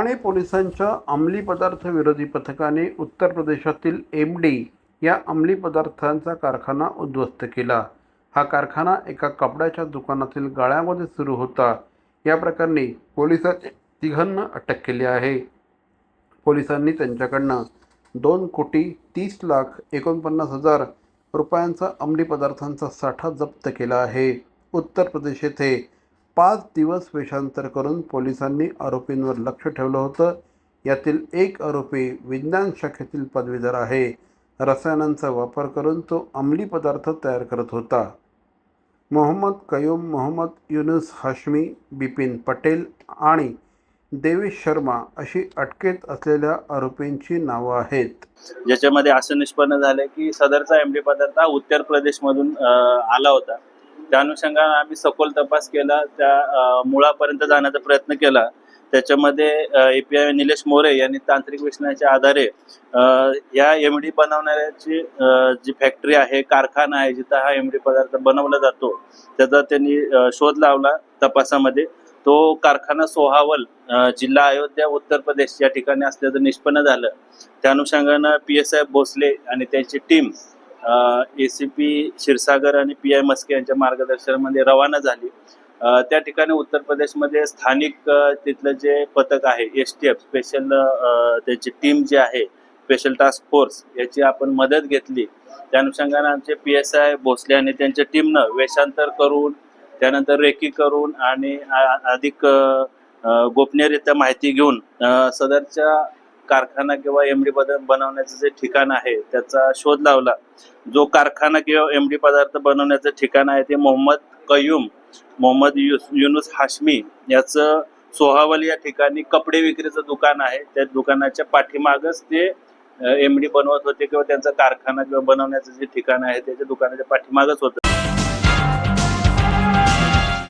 ठाणे पोलिसांच्या अंमली पदार्थ विरोधी पथकाने उत्तर प्रदेशातील एम डी या अंमली पदार्थांचा कारखाना उद्ध्वस्त केला. हा कारखाना एका कपड्याच्या दुकानातील गाळ्यामध्ये सुरू होता. या प्रकरणी पोलिसांनी तिघांना अटक केली आहे. पोलिसांनी त्यांच्याकडनं दोन कोटी तीस लाख एकोणपन्नास हजार रुपयांचा अंमली पदार्थांचा साठा जप्त केला आहे. उत्तर प्रदेश येथे पाच दिवस वेषांतर करून पोलिसांनी आरोपींवर लक्ष ठेवलं होतं. यातील एक आरोपी विज्ञान शाखेतील पदवीधर आहे. रसायनांचा वापर करून तो अंमली पदार्थ तयार करत होता. मोहम्मद कयूम मोहम्मद युनुस हाशमी बिपिन पटेल आणि देवी शर्मा अशी अटकेत असलेल्या आरोपींची नावं आहेत. ज्याच्यामध्ये असं निष्पन्न झालं की सदरचा एमडी पदार्थ हा उत्तर प्रदेशमधून आला होता. त्या अनुषंगाने आम्ही सखोल तपास केला त्या मुळापर्यंत जाण्याचा प्रयत्न केला. त्याच्यामध्ये एपीआय निलेश मोरे यांनी तांत्रिक विश्लेषणाच्या आधारे या या एमडी बनवणाऱ्याची जी फॅक्टरी आहे कारखाना आहे जिथं हा एमडी पदार्थ बनवला जातो त्याचा त्यांनी शोध लावला तपासामध्ये. तो कारखाना सोहावल जिल्हा अयोध्या उत्तर प्रदेश या ठिकाणी असल्याचं निष्पन्न झालं. त्या अनुषंगानं पी एस आय भोसले आणि त्यांची team A C P Kshirsagar आणि पी आय मस्के यांच्या मार्गदर्शनामध्ये रवाना झाली. त्या ठिकाणी उत्तर प्रदेशमध्ये स्थानिक तिथलं जे पथक आहे एस टी एफ स्पेशल त्याची टीम जी आहे स्पेशल टास्क फोर्स याची आपण मदत घेतली. त्या अनुषंगानं आमचे पी एस आय भोसले आणि त्यांच्या टीमनं वेषांतर करून त्यानंतर रेकी करून आणि अधिक गोपनीयरित्या माहिती घेऊन सदरच्या कारखाना किंवा एमडी पदार्थ बनवण्याचं जे ठिकाण आहे त्याचा शोध लावला. जो कारखाना किंवा एमडी पदार्थ बनवण्याचं ठिकाण आहे ते मोहम्मद कयूम मोहम्मद युस युनुस हाशमी याचं सोहावल या ठिकाणी कपडे विक्रीचं दुकान आहे. त्या दुकानाच्या पाठीमागच ते एमडी बनवत होते किंवा त्यांचा कारखाना किंवा बनवण्याचं जे ठिकाण आहे त्याच्या दुकानाच्या पाठीमागच होतं.